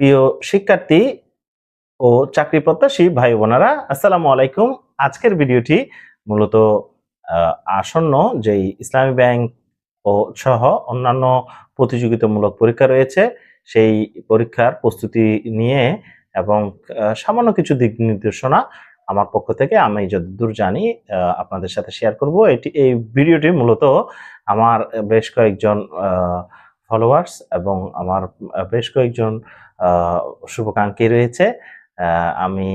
প্রিয় শিক্ষার্থী ও চাকরি প্রত্যাশী ভাই বোনেরা, আসসালামু আলাইকুম। আজকের ভিডিওটি মূলত আসন্ন যেই ইসলামী ব্যাংক ও সহ অন্যান্য প্রতিযোগিতামূলক পরীক্ষা রয়েছে, সেই পরীক্ষার প্রস্তুতি নিয়ে এবং সামান্য কিছু দিক নির্দেশনা আমার পক্ষ থেকে আমি যতদূর জানি আপনাদের সাথে শেয়ার করব। এটি, এই ভিডিওটি মূলত আমার বেশ কয়েকজন ফলোয়ার্স এবং আমার বেশ কয়েকজন শুভাকাঙ্ক্ষী রয়েছে। আমি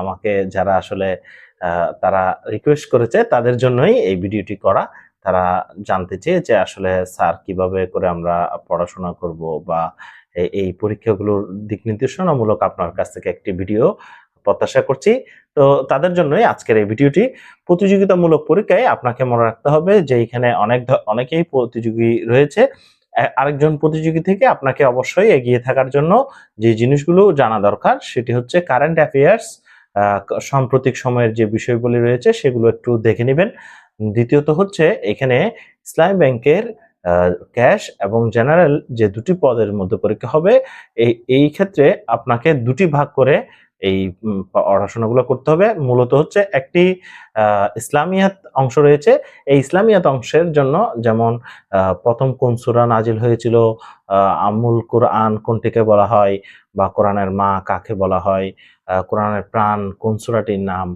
আমাকে যারা আসলে তারা রিকোয়েস্ট করেছে তাদের জন্যই এই ভিডিওটি করা। তারা জানতে চেয়ে যে আসলে স্যার কীভাবে করে আমরা পড়াশোনা করব বা এই পরীক্ষাগুলোর দিক নির্দেশনামূলক আপনার কাছ থেকে একটি ভিডিও প্রত্যাশা করছি। তো তাদের জন্যই আজকের এই ভিডিওটি। প্রতিযোগিতামূলক পরীক্ষায় আপনাকে মনে রাখতে হবে যে এখানে অনেক অনেকেই প্রতিযোগী রয়েছে। আরেকজন প্রতিযোগী থেকে আপনাকে অবশ্যই এগিয়ে থাকার জন্য যে জিনিসগুলো জানা দরকার সেটি হচ্ছে কারেন্ট অ্যাফেয়ার্স সাম্প্রতিক সময়ের যে বিষয়গুলি রয়েছে সেগুলো একটু দেখে নেবেন। দ্বিতীয়ত হচ্ছে এখানে ইসলামী ব্যাংকের ক্যাশ এবং জেনারেল যে দুটি পদের মধ্যে পরীক্ষা হবে, এই এই ক্ষেত্রে আপনাকে দুটি ভাগ করে এই পড়াশোনাগুলো করতে হবে। মূলত হচ্ছে একটি ইসলামিয়াত অংশ রয়েছে। এই ইসলামিয়াত অংশের জন্য যেমন প্রথম কোন সূরা নাজিল হয়েছিল আমুল কোরআন কোনটিকে বলা হয় বা কোরআনের মা কাকে বলা হয় কোরআনের প্রাণ কোন সূরাটির নাম,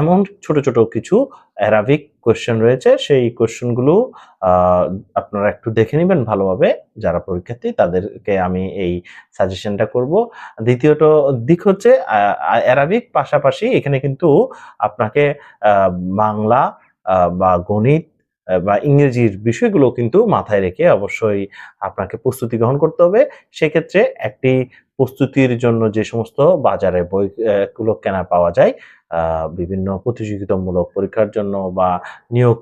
এমন ছোট ছোট কিছু অ্যারাবিক কোয়েশ্চেন রয়েছে। সেই কোয়েশ্চেনগুলো আপনারা একটু দেখে নেবেন ভালোভাবে। যারা পরীক্ষার্থী, তাদেরকে আমি এই সাজেশনটা করব। দ্বিতীয়ত দিক হচ্ছে অ্যারাবিক পাশাপাশি এখানে কিন্তু আপনাকে বাংলা বা গণিত বা ইংরেজির বিষয়গুলো কিন্তু মাথায় রেখে অবশ্যই আপনাকে প্রস্তুতি গ্রহণ করতে হবে। সেক্ষেত্রে একটি প্রস্তুতির জন্য যে সমস্ত বাজারে বইগুলো কেনা পাওয়া যায় বিভিন্ন প্রতিযোগিতামূলক পরীক্ষার জন্য বা নিয়োগ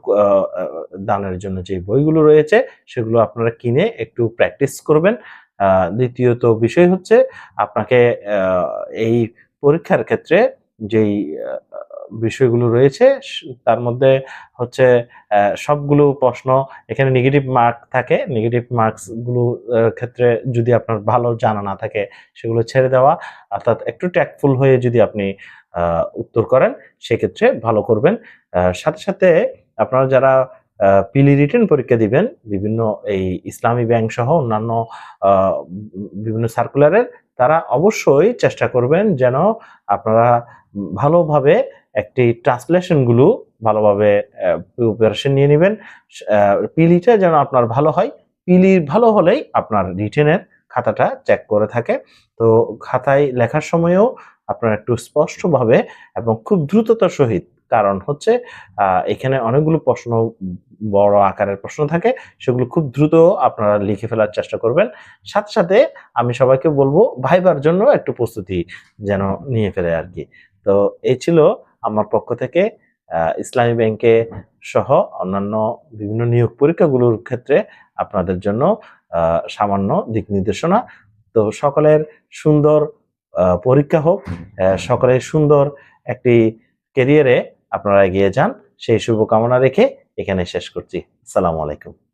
দানের জন্য যে বইগুলো রয়েছে, সেগুলো আপনারা কিনে একটু প্র্যাকটিস করবেন। দ্বিতীয়ত বিষয় হচ্ছে, আপনাকে এই পরীক্ষার ক্ষেত্রে যেই বিষয়গুলো রয়েছে তার মধ্যে হচ্ছে সবগুলো প্রশ্ন, এখানে নেগেটিভ মার্ক থাকে নেগেটিভ মার্কসগুলো ক্ষেত্রে যদি আপনার ভালো জানা না থাকে, সেগুলো ছেড়ে দেওয়া, অর্থাৎ একটু ট্যাকফুল হয়ে যদি আপনি উত্তর করেন, সেক্ষেত্রে ভালো করবেন। সাথে সাথে আপনারা যারা পিলি রিটার্ন পরীক্ষা দিবেন, বিভিন্ন এই ইসলামী ব্যাংক সহ অন্যান্য বিভিন্ন সার্কুলারের তারা অবশ্যই চেষ্টা করবেন যেন আপনারা ভালোভাবে একটি ট্রান্সলেশনগুলো ভালোভাবে প্রিপারেশন নিয়ে নেবেন। পিলিটা যেন আপনার ভালো হয়, পিলি ভালো হলেই আপনার রিটেনের খাতাটা চেক করে থাকে। তো খাতায় লেখার সময়ও আপনার একটু স্পষ্টভাবে এবং খুব দ্রুততার সহিত, কারণ হচ্ছে এখানে অনেকগুলো প্রশ্ন, বড় আকারের প্রশ্ন থাকে, সেগুলো খুব দ্রুত আপনারা লিখে ফেলার চেষ্টা করবেন। সাথে সাথে আমি সবাইকে বলব, ভাইবার জন্য একটু প্রস্তুতি যেন নিয়ে ফেলে আর কি। তো এই ছিল আমার পক্ষ থেকে ইসলামী ব্যাংকে সহ অন্যান্য বিভিন্ন নিয়োগ পরীক্ষাগুলোর ক্ষেত্রে আপনাদের জন্য সামান্য দিক নির্দেশনা। তো সকলের সুন্দর পরীক্ষা হোক সকলের সুন্দর একটি ক্যারিয়ারে আপনারা এগিয়ে যান। সেই শুভকামনা রেখে এখানে শেষ করছি। আসসালামু আলাইকুম।